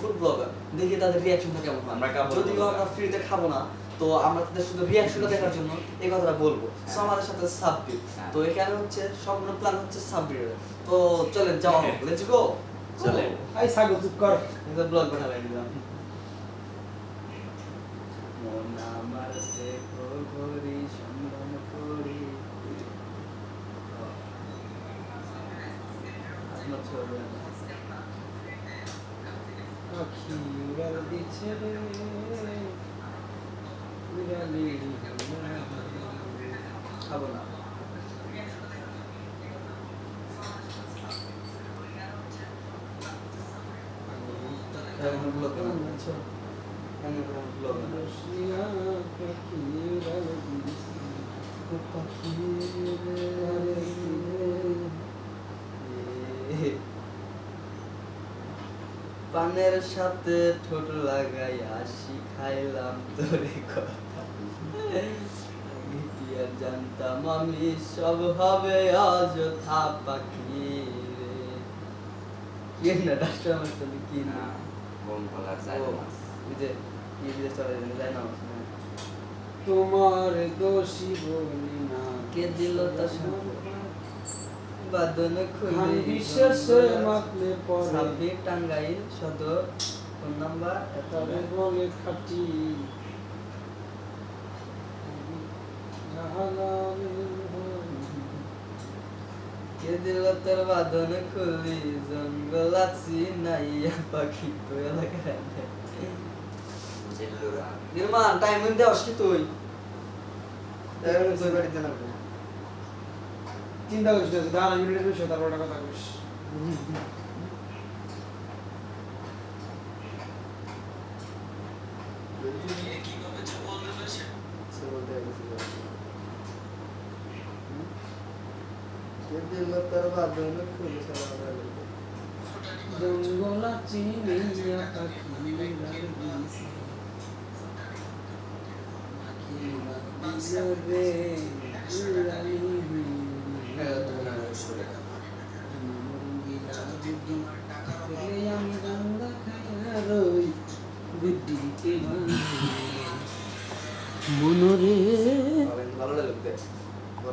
Food blogger দেখি তাদের রিয়াকশনটা কেমন হয়। আমরা খাব যদিও আমরা ফ্রিতে খাব না তো আমরা তাদের শুধু রিয়াকশনটা দেখার জন্য এই কথাটা বলব। সো হ্যাঁ। আমাদের সাথে সাব্বির। হ্যাঁ। তো এখানে হচ্ছে সম্পূর্ণ প্ল্যান হচ্ছে সাব্বিরের। তো চলেন যাওয়া হোক লেটস গো চলেন। এই সাগর চুপ কর। এটা ব্লগ বানাবে দিলাম। মন আমার দেখো ঘড়ি সন্ধান করি। আপনার ছবি আখি উড়াল দিচ্ছে রে উড়ালি খাব না। ব্লগ আচ্ছা। ব্লগ পানের সাথে ঠোঁট লাগাই আসি খাইলাম তোরে কথা। জানতাম? আমি সব হবে অযথা পাখি রে কি না ডাক্তার আমার সাথে কি না চলে যায় না? তোমার দোষী বলি না কে দিল তা বাদন খুলে বিশ্বাসে মাতলে পরে। সাব্বির টাঙ্গাইল সদর ফোন নাম্বার তবে বলে খাটি। কে দিল তোর বাদন খুলি জঙ্গল আছি নাইয়া পাখি তো এলাকায় নির্মাণ টাইম মধ্যে আসছি তুই? তুই বাড়িতে না চিন্তা করিস না দাঁড়া মিনিটের বিষয় তারপর কথা কইস কে দিল তোর বাদন খুলি সারা জঙ্গল আছি নাইয়া পাখি উড়াল দিছে পাখি উড়াল দিছে রে মনরে ভালো লাগে